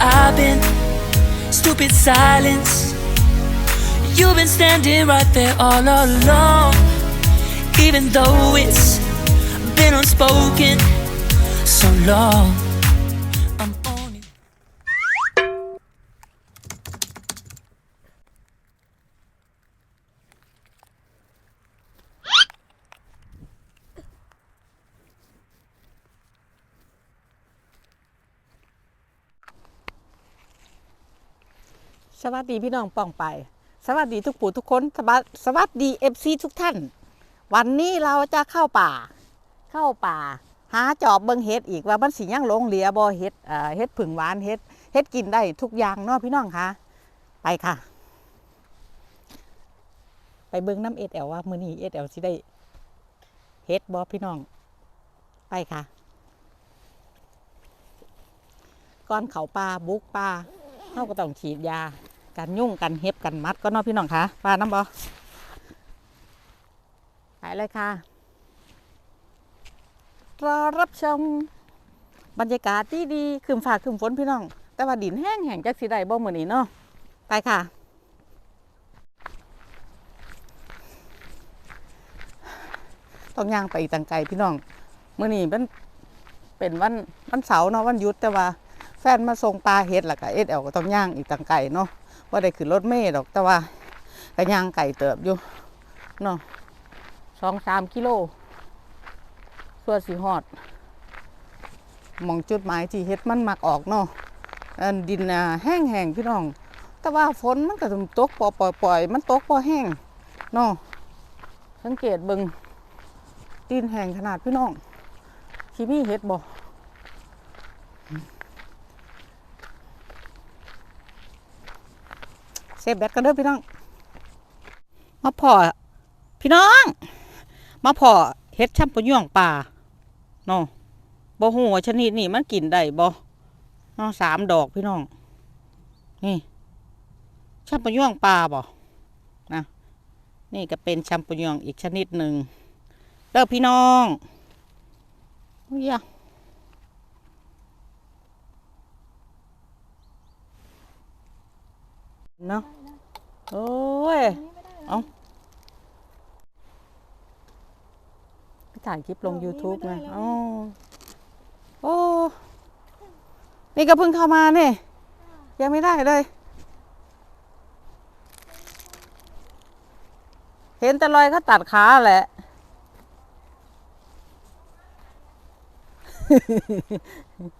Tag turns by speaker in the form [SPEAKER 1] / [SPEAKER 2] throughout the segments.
[SPEAKER 1] I've been stupid silence. You've been standing right there all along, even though it's been unspoken so long.
[SPEAKER 2] สวัสดีพี่น้องป้องไป สวัสดีทุกผู้ทุกคนสวัสสวัสดีเอฟซีทุกท่าน วันนี้เราจะเข้าป่า เข้าป่า หาจอบเบิงเฮ็ดอีกว่ามันสิยังหลงเหลือบ่เฮ็ดเอ่อเฮ็ดผึ่งหวานเฮ็ดเฮ็ดกินได้ทุกอย่างเนาะพี่น้องคะไปค่ะ ไปเบิงน้ำเอสแอลว่ามือนี้เอสแอลสิได้เฮ็ดบ่พี่น้อง ไปค่ะก่อนเขาป่าบุกป่าเขาก็ต้องฉีดยา กันยุ่งกันเห็บกันมัดก็นาพี่น้องคะว่าน้ำบอไปเลยค่ะรอรับชมบรรยากาศดีดีคืมฟ้าคืมฝนพี่น้อง แต่ว่าดินแห้งแห้งจักสีได้บ่เหมือนี้เนาะไปค่ะ ต้องย่างไปอีกตังไกลพี่น้องเมื่อนี้เป็นเป็นวันวันเสาร์เนาะวันหยุดแต่ว่าแฟนมาส่งปลาเฮ็ดล้วก็เอ็ดแอลก็ต้องย่างอีกตังไก่เนาะ ว่าได้ขึ้นรถเมล์ดอกแต่ว่าก็ย่างไก่เติบอยู่เนาะสองสามกิโลส่วนสีหอดมองจุดหมายที่เฮ็ดมันมักออกเนาะอันดินอะแห้งแห้งพี่น้อง แต่ว่าฝนมันก็ตกปล่อยปล่อยมันตกพอแห้งเนาะสังเกตเบิงดินแห้งขนาดพี่น้องที่มีเฮ็ดบ่ เซฟแบตกันเด้อพี่น้อง มาพอพี่น้อง มาพอเฮ็ดช่ำปะย่องป่าเนาะบ่ฮู้ว่าชนิดนี้มันกินได้บ่เนาะสามดอกพี่น้อง นี่ช่ำปะย่องป่าบ่นะนี่ก็เป็นช่ำปะย่องอีกชนิดหนึ่งเด้อพี่น้องอุ้ย เนาะโอ้ย เอาไปถ่ายคลิปลง YouTube ไงอ๋อโอ้นี่ก็เพิ่งเข้ามาเนี่ยยังไม่ได้เลย เห็นแต่รอยเขาตัดขาแหละต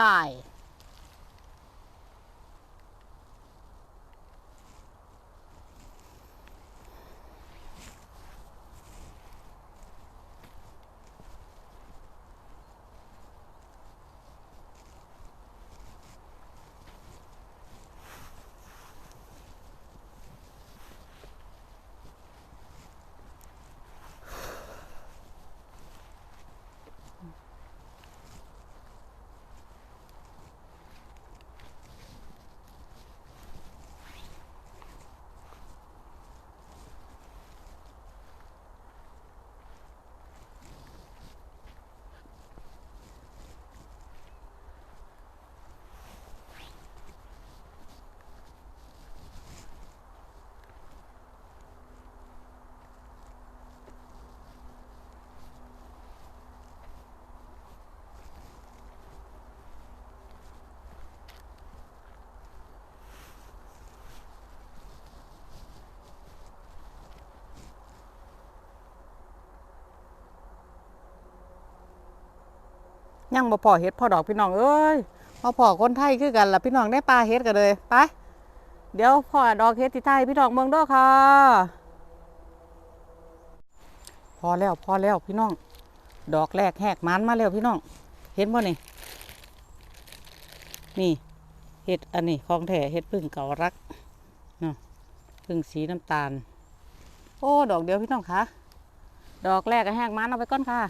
[SPEAKER 2] า ยังบ่พอเฮ็ดพ่อดอกพี่น้องเอ้ยมาพอคนไทยคือกันล่ะพี่น้องได้ปลาเฮ็ดกันเลยไปเดี๋ยวพ่อดอกเฮ็ดที่ไทยพี่น้องเมืองด้อค่ะพอแล้วพอแล้วพี่น้อง ดอกแรกแหกมันมาแล้วพี่น้อง เห็นบ่นี่นี่เห็ดอันนี้ของแท้เห็ดพึ่งเก่ารักเนาะพึ่งสีน้ำตาล โอ้ ดอกเดียวพี่น้องคะดอกแรกก็แห้งมันเอาไปก้อนค่ะ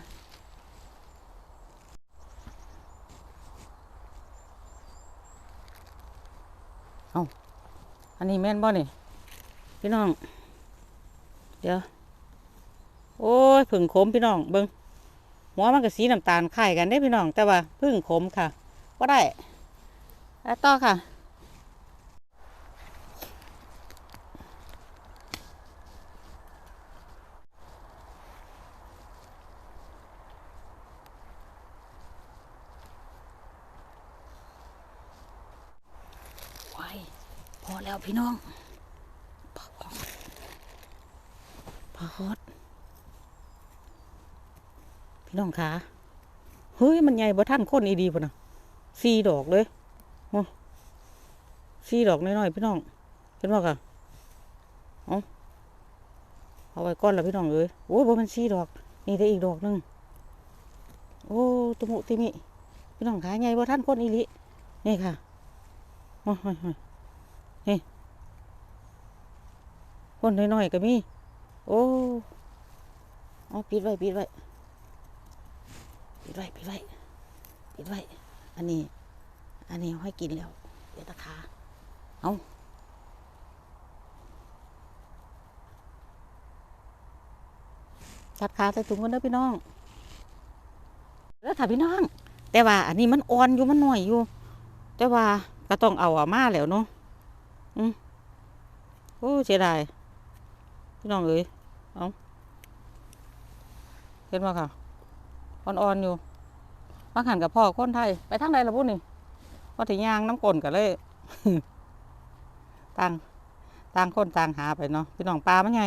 [SPEAKER 2] เอาอั นนี้แม่นบ่นี่พี่น้อง เดี๋ยว โอ้ยผึ่งขมพี่น้องเบิงหัวมันกับสีน้ำตาลคล้ายกันได้พี่น้อง แต่ว่าพึ่งขมค่ะก็ได้แล้วต่อค่ะ ไว้ พี่น้องพอพอดพี่น้องคะเฮ้ย มันใหญ่บ่ท่านคนอีดีพุ่นนะสี่ดอกเลยโอ้สี่ดอกน้อยๆพี่น้องเห็นบ่ค่ะเอาเอาไว้ก้อนล้วพี่น้องเอ้ยโอ้ยบ่มันสี่ดอก นี่ได้อีกดอกหนึงโอ้ตุมุติมิพี่น้องคะใหญ่บ่ท่านคนอีลินี่ค่ะโอ้ยโอ้ยโอ้ยนี่ คนน้อยๆก็มี โอ้เอาปิดไว้ปิดไว้ปิดไว้ปิดไว้ปิดไว้ อันนี้ อันนี้ให้กินแล้ว เดี๋ยวตะขาเอาตัดขาใส่ถุงกันเด้อพี่น้อง แล้วถ้าพี่น้อง แต่ว่า อันนี้มันอ่อนอยู่มันหน่อยอยู่ แต่ว่าก็ต้องเอาอะมาแล้วเนาะอืมโอ้เสียดาย พี่น้องเอ้ยเอาเห็นไหมค่ะอ่อนๆอยู่มาขันกับพ่อคนไทย ไปทางใดล่ะพูดนี่ว่าถึงยางน้ำกลนกันเลยต่างต่างคนต่างหาไปเนาะพี่น้องปลามันไง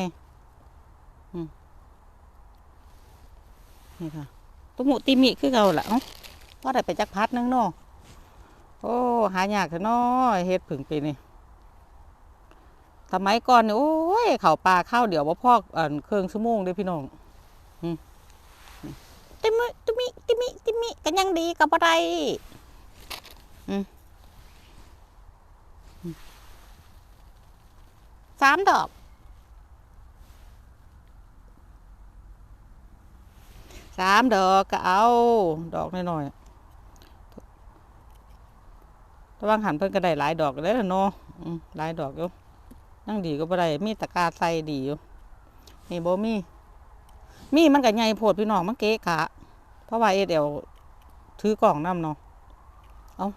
[SPEAKER 2] นี่ค่ะตุ้มุติมิคือเก่าละเอ้าพ่อได้ไปจักพัดนึงเนาะโอ้หายากเถอะเนาะเฮ็ดผึ่งปีนี่ สมัยก่อนนี่โอ้ยเขาปลาข้าวเดี๋ยวว่าพอกเครื่องชั่วโมงเด้พี่น้องอติมิติมิติมิติมิกันยังดีกับอะไรสามดอกสามดอกก็เอา ดอกน้อยๆระวังหันเพิ่นก็ได้หลายดอกเลยล่ะเนาะหลายดอกอยู่ นั่งดีก็บ่ได้มีตะกร้าใส่ดีอยู่นี่บ่มีมีมันก็ใหญ่โพดพี่น้องมันเกะกะเพราะว่าเอเดียวถือกล่องน้ำเนาะเอา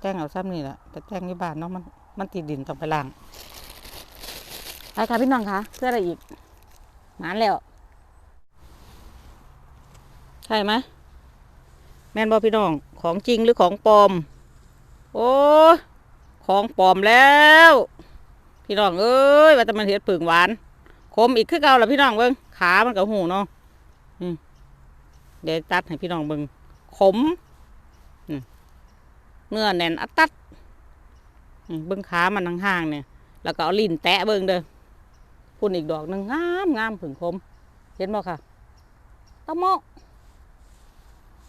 [SPEAKER 2] แจ้งเอาซ้ำนี่แหละแต่แจ้งที่บ้านเนาะมันมันติดดินต้องไปล้างไปค่ะพี่น้องคะเพื่ออะไรอีกหมานแล้วใช่ไหมแม่นบอพี่น้องของจริงหรือของปลอม โอ้ของปลอมแล้ว พี่น้องเอ้ยว่าแต่มันเห็ดผึ่งหวานคมอีกคือเก่าละพี่น้องเบิ้งขามันกับหูเนาะอืมเดี๋ยวตัดให้พี่น้องเบิ้งขมอืมเนื้อแน่นอัดตัดเบิ้งขามันห่างๆเนี่ย แล้วก็เอาลิ้นแตะเบิ้งเด้อพุ่นอีกดอกหนึ่งงามงามผึ่งคม เห็นบ่ค่ะตะโมะ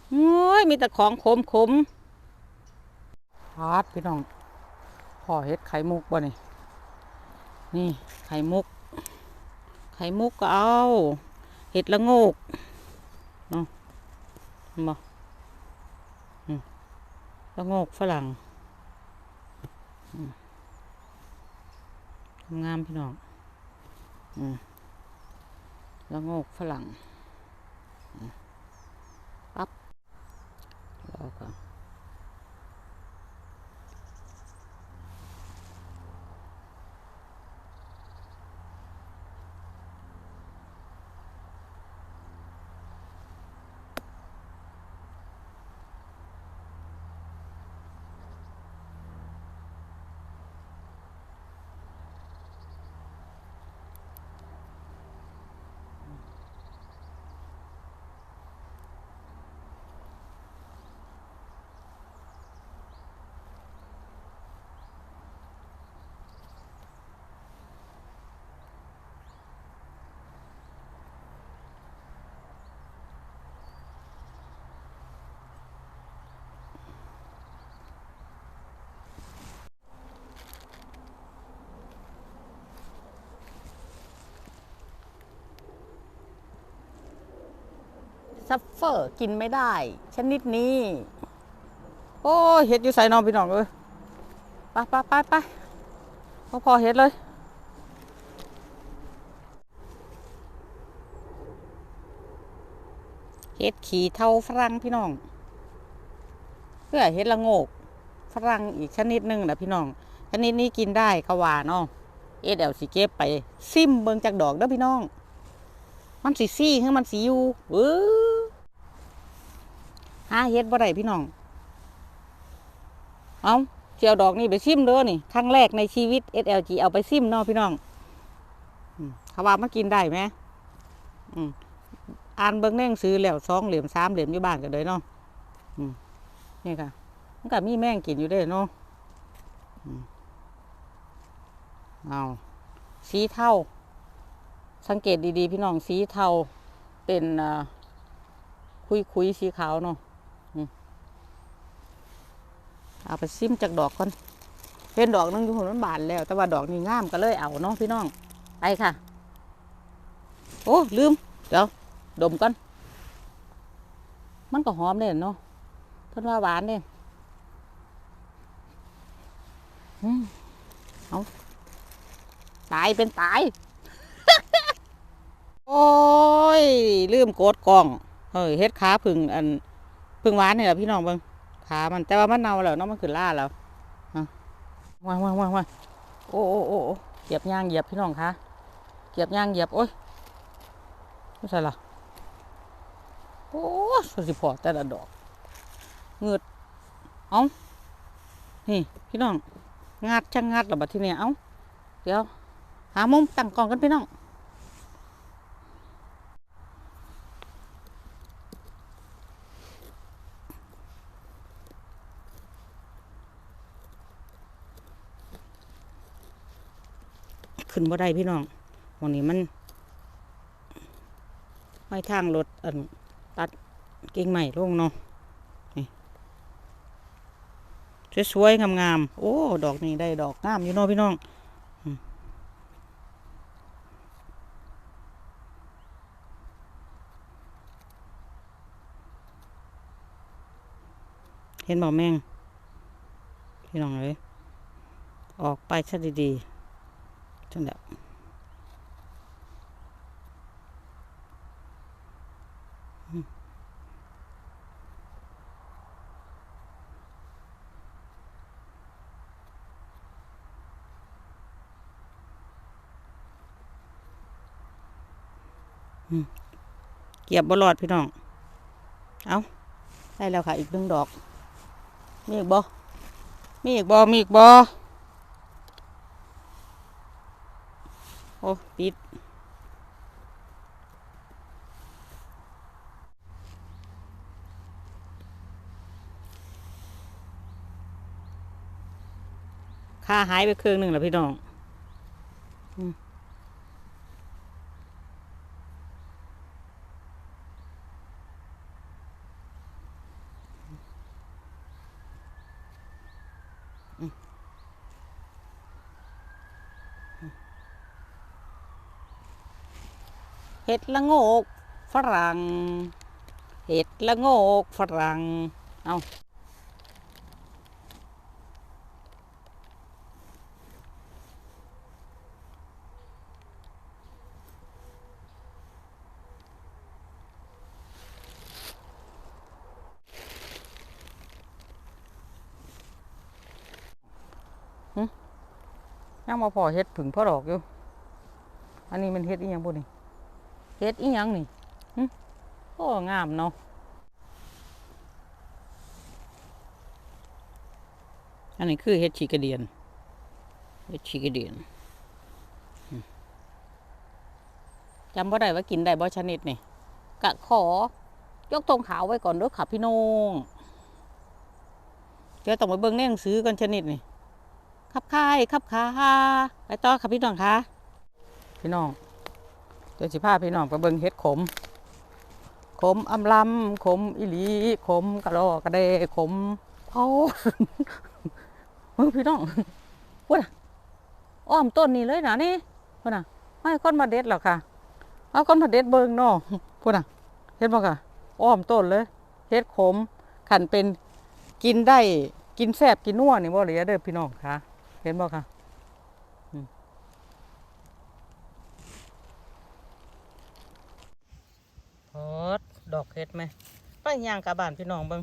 [SPEAKER 2] โอ้ยมีแต่ของขมขมพาดพี่น้องพ่อเฮ็ดไข่มุกบ่นี่ นี่ไข่มุก ไข่มุกก็เอาเห็ดละโงกเนาะเห็นบ่อืมละโงกฝรั่งงามพี่น้องละโงกฝรั่งอืมปั๊บรอก่อน ซัฟเฟอร์กินไม่ได้ ชนิดนี้ โอ้เห็ดอยู่ใส่นอนพี่น้องเอ้ยไปไปไปไปพอพอเห็ดเลยเห็ดขี่เท่าฝรั่งพี่น้องเพื่อเห็ดละโงกฝรั่งอีกชนิดหนึ่งนะพี่น้อง ชนิดนี้กินได้เขว่าเนาะเอ็ดเอลสิเก็บไป ซิมเบิงจากดอกเด้อพี่น้อง มันสีซี่คือมันสีอยู่เออ หาเฮ็ดบ่ได้พี่น้อง เอาเจียวดอกนี่ไปซิมเด้อนี่ ครั้งแรกในชีวิต SLG เอาไปซิมเนาะพี่น้องเขาว่ามากินได้ไหมอ่านเบิ่งแน่งซื้อแล้วสองเหลี่ยมสามเหลี่ยมอยู่บ้านกันเลยเนาะนี่ค่ะมันก็มีแม่งกินอยู่เด้เนาะเอาสีเทาสังเกตดีๆ พี่น้องสีเทาเป็นคุยคุยสีขาวเนาะ เอาไปซิมจากดอกก่อนเห็นดอกนึงอยู่หัวมันบานแล้ว แต่ว่าดอกนี้งามก็เลยเอาเนาะพี่น้องไปค่ะ โอ้ลืม เดี๋ยว ดมก่อนมันก็หอมเด่นเนาะเพิ่นว่าหวานเนอืมเอาตายเป็นตาย โอ้ย ลืมกดกล่อง เฮ้ยเฮ็ดขาพึ่งอัน พึ่งหวานนี่แหละพี่น้องเบิ่งขามันแต่ว่ามันเน่าแล้วเนาะมันขึ้นล่าแล้วอะว่างว่างวางว่างโอ้โอ้โอ้เหยียบย่างเหยียบพี่น้องคะเหยียบย่างเหยียบโอ้ยไม่ใช่ละโอ้สุดสิพอแต่ละดอกเงืดเอ้านี่พี่น้องงัดช่างงัดแล้วบัดที่เนี้ยเอ้าเดี๋ยวหามุมตั้งกล่องกันพี่น้อง ขึ้นบ่ได้พี่น้องวันนี้มันไม่ทางรถอันตัดกิ่งใหม่ลงเนาะนี่สวยๆงามๆโอ้ ดอกนี้ได้ดอกงามอยู่เนาะพี่น้องเห็นบ่แมงพี่น้องเลยออกไปซะดีๆ จังเดะอืมอืมเกียบบรอดพี่น้อง เอาได้แล้วค่ะ อีกหนึ่งดอก มีอีกบ่มีอีกบ่มีอีกบ่ โอ้ปิดค่าหายไปเครื่องหนึ่งแล้วพี่น้อง ห็ดละโงกฝรั่ง เห็ดละโงกฝรั่ง เอายังมาพอเห็ดผึ่งพ่อดอกอยู่ อันนี้มันเห็ดอีหยังบุนี่ เฮ็ดอีหยังนี่หึโอ้งามเนาะอันนี้คือเฮ็ดชีกระเดียนเฮ็ดชีกระเดียนจำบ่ได้ว่ากินได้บ่ชนิดนี่กะขอยกธงขาวไว้ก่อนด้อค่ะพี่น้องเดี๋ยวต้องไปเบิ่งในหนังสือก่อนชนิดนี่ขับค่ายขับขาไปต่อค่ะพี่น้องคะพี่น้อง ดี๋ยวสิพาพี่น้องไปเบิ่งเฮ็ดขม ขมอำลำขมอีหลีขมกระรอกระเดขมเผาเฮ้ยพี่น้องพูดอะอ้อมต้นนี่เลยนะนี่พูดอะไม่คนมาเด็ดหรอกค่ะ เอาคนมาเด็ดเบิ่งเนาะพูดอะเห็นบ่ค่ะ อ้อมต้นเลยเฮ็ดขมขันเป็นกินได้กินแซ่บกินนัวนี่บ่เหลือเด้อพี่น้องค่ะ เห็นบ่ค่ะอืมพอ ดดอกเฮ็ดไหมไปย่างกลับบานพี่น้องเบิ่ง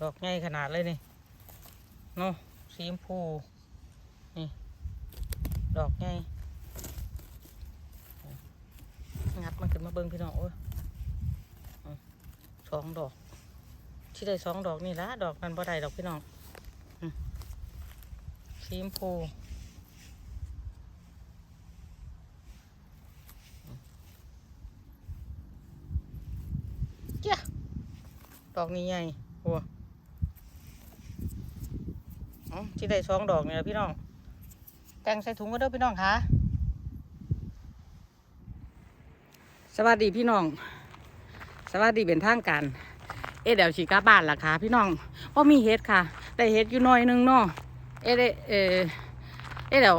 [SPEAKER 2] ดอกใหญ่ขนาดเลยนี่เนาะสีชมพูนี่ ดอกใหญ่งัดมันขึ้นมาเบิ่งพี่น้องโอ้ยสองดอก ที่ได้สองดอกนี่ละดอกนั้นบ่ได้ดอกพี่น้องสีชมพูเจ้า ดอกนี้ใหญ่โอ้อ๋อที่ได้สองดอกเนี่ละพี่น้อง แต่งใส่ถุงก็เด้พี่น้องค่ะสวัสดีพี่น้อง สวัสดีเป็นทางการ เอ๊ะเดี๋ยวฉีกลับบ้านล่ะค่ะพี่น้องว่ามีเฮ็ดค่ะ ได้เฮ็ดอยู่หน้อยนึงเนาะ เอ๊ะได้เออเอ๊ะเดี๋ยว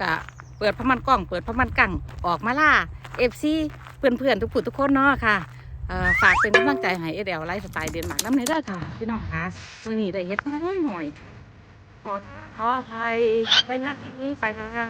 [SPEAKER 2] กะเปิดพมันกล้อง เปิดพมันกังออกมาล่าเอฟซีเพื่อนเพื่อนทุกผู้ทุกคนเนาะค่ะเอ่อ ฝากเป็นกำลังใจให้เอเดลไลฟ์สไตล์เดนมาร์กน้ำในเด้อค่ะ พี่น้องค่ะมื่อนี้ได้เฮ็ดน้อยหน่อยขอขออภัยไปนักนี้ไปนะ